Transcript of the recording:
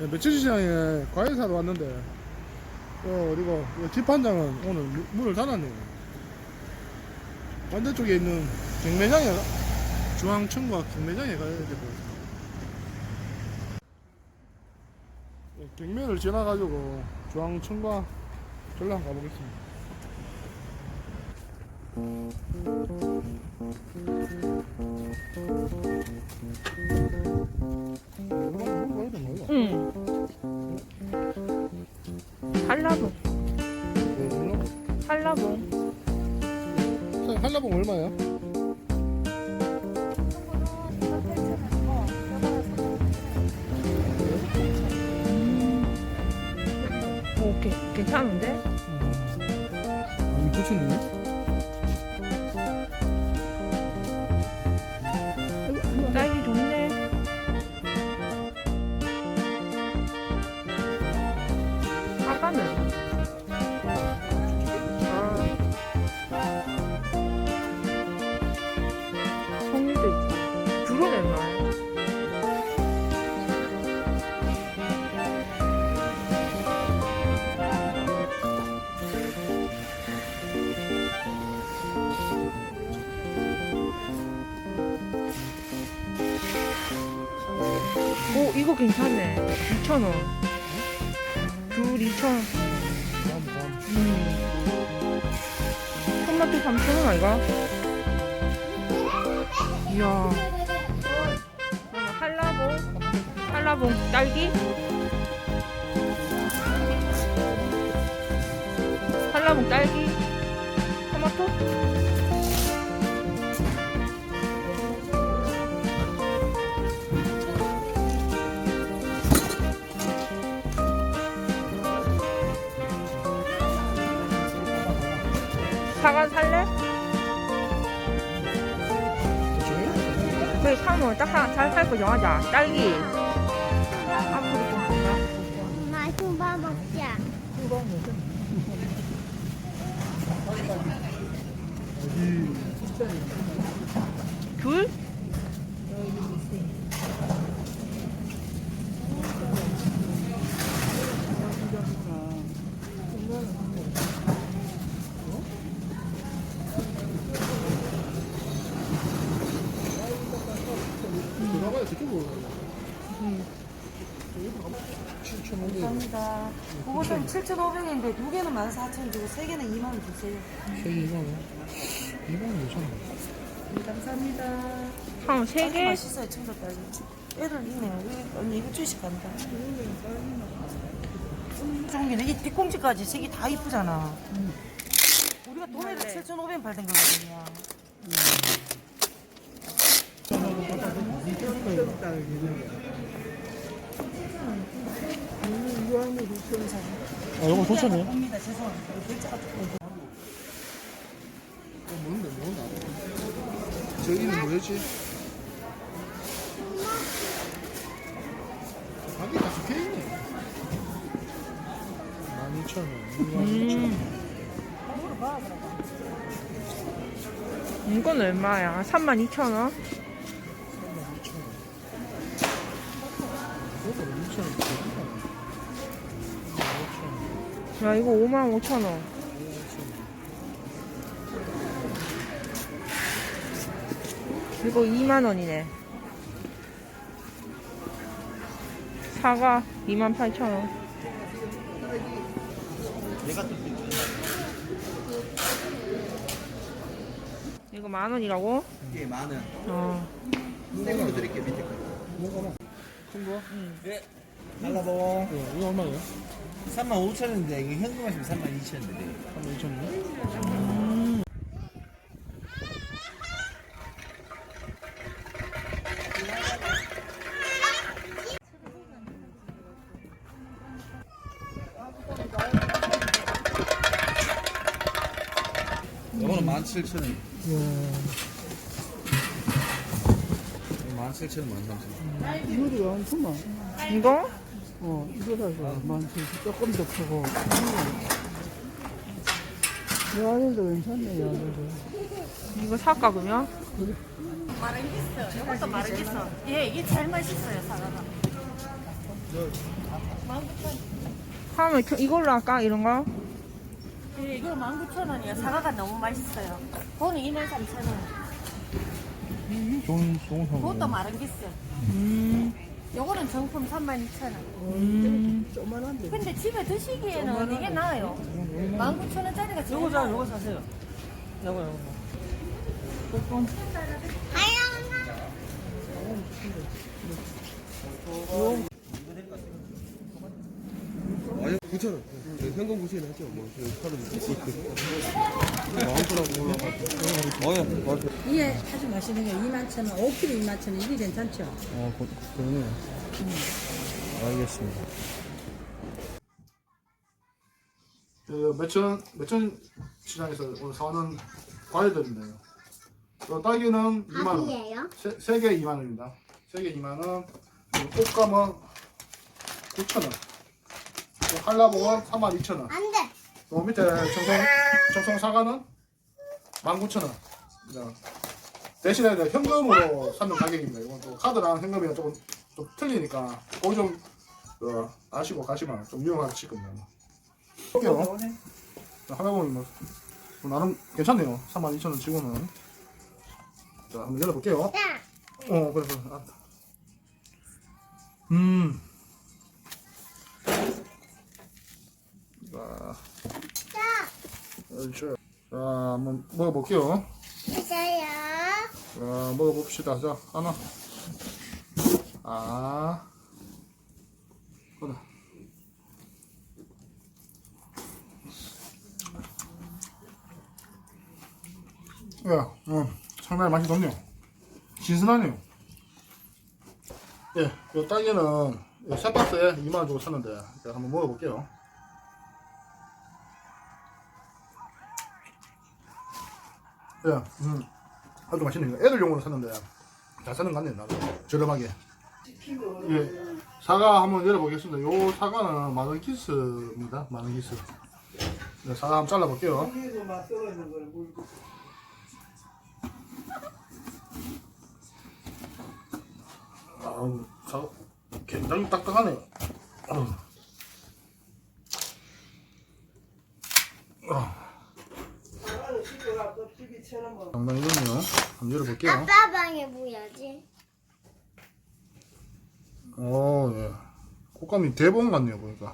예, 며칠 시장에 과일 사러 왔는데 어, 그리고 이 집판장은 오늘 무- 문을 닫았네요. 반대쪽에 있는 경매장에 중앙청과 경매장에 가야 같아요. 예, 경매를 지나가지고 중앙청과 한번 가보겠습니다. 거야? 응. 한라봉. 한라봉. 사장님, 한라봉 얼마야? 오, 개, 괜찮은데? 음, 고추네. 오, 이거 괜찮네. 2,000원. 귤 2,000원. 다음, 다음. 음. 토마토 3,000원 아이가? 이야. 한라봉, 한라봉 딸기? 한라봉 딸기? 그래 사면 딱잘살거 정하자. 딸기. 앞으로 좀 볼까? 엄마 흉밥 먹자. 귤? 들어가야 저쪽으로 가야 음. 7,500원. 감사합니다. 그것은 7,500원인데 두 개는 14,000원 주고 세 개는 2만 원 주세요. 3개 2만원. 2만원 괜찮아. 네, 감사합니다. 한세 아주 개? 맛있어요, 청설딸기. 애들 있네요. 이거, 언니 이거 주식 간다. 종기는 이 뒷꽁지까지 색이 다 이쁘잖아. 우리가 도매가 7,500원 팔던 거거든요. 아, 이거 고추네. 봅니다. 죄송합니다. 글자가 조금. 어, 뭔데, 뭔데? 저기는 뭐였지? 가게 다 적혀있네. 12,000원. 음. 이건 얼마야? 32,000원? 그거 2,000원. 야, 이거 55,000원. 이거 2만 원이네. 사과 28,000원. 이거 만 원이라고? 예, 만 원. 어. 생으로 드릴게요, 밑에 거. 뭐가 큰 거? 네. 달라봉. 어, 이거 얼마예요? 3만 5천 원인데, 이거 현금 하시면 3만 2천 원인데. 32,000원. 이거는 17,000원. 예. 17,000원, 13,000원. 이거리가 한 천만. 이거? 어, 이거라서 만천 조금 더 크고. 야들도 괜찮네, 야들도. 이거 살까, 그러면? 마르겠어. 이것도 마르겠어. 예, 이게 제일 맛있어요, 사과가. 하면 저- 이걸로 할까? 이런 거? 예, 이거 19,000원이야. 사과가 너무 맛있어요. 돈은 23,000원. 좋은 좋은. 그것도 마른 기스. 음. 요거는 정품 32,000원. 음. 근데 집에 드시기에는 이게 나아요. 19,000원짜리가 제일 요거 자. 요거 사세요. 요거, 요거. 아니 9천 원. 현금 9천 원 하죠. 뭐 카드 마음처럼 올라가고. 아야 맞아. 이게 아주 맛있는 게 2만 천 원, 5kg 2만 천 원, 이게 괜찮죠? 어, 그, 그러네. 알겠습니다. 그 매천 매천 시장에서 오늘 사오는 과일들인데요. 그 딸기는 2만 원, 밥이에요? 세, 세개 2만 원입니다. 세개 2만 원. 그리고 꽃감은 9천 원. 그 한라봉은 3만 2천 원. 안 돼. 그 밑에 청송 청송 사과는 19,000원. 대신에 이제 현금으로 사는 가격입니다. 이건 또 카드랑 현금이랑 조금 좀 틀리니까 그거 좀 어, 아시고 가시면 좀 유용하실 겁니다. 볼게요. 하나 보면 뭐, 뭐 나름 괜찮네요. 32,000원 치고는. 자, 한번 열어볼게요. 자, 어, 그래, 그래. 알았다. 음. 자, 자, 그렇죠. 자, 한번 먹어볼게요. 있어요. 자, 먹어봅시다. 자, 하나. 아. 그래. 야, 음, 상당히 맛이 좋네요. 신선하네요. 예, 요 딸기는 요세 박스에 2만원 주고 샀는데, 한번 먹어볼게요. 예, 음, 아주 맛있네요. 애들 용으로 샀는데, 잘 사는 것 같네요, 나도. 저렴하게. 예, 사과 한번 열어보겠습니다. 요 사과는 마늘 키스입니다. 마늘 키스. 네, 사과 한번 잘라볼게요. 아우, 사과 굉장히 딱딱하네요. 아우. 아. 상 좋네요. 한번 열어볼게요. 아빠 방에 뭐야지? 어, 예. 콧감이 대본 같네요, 보니까.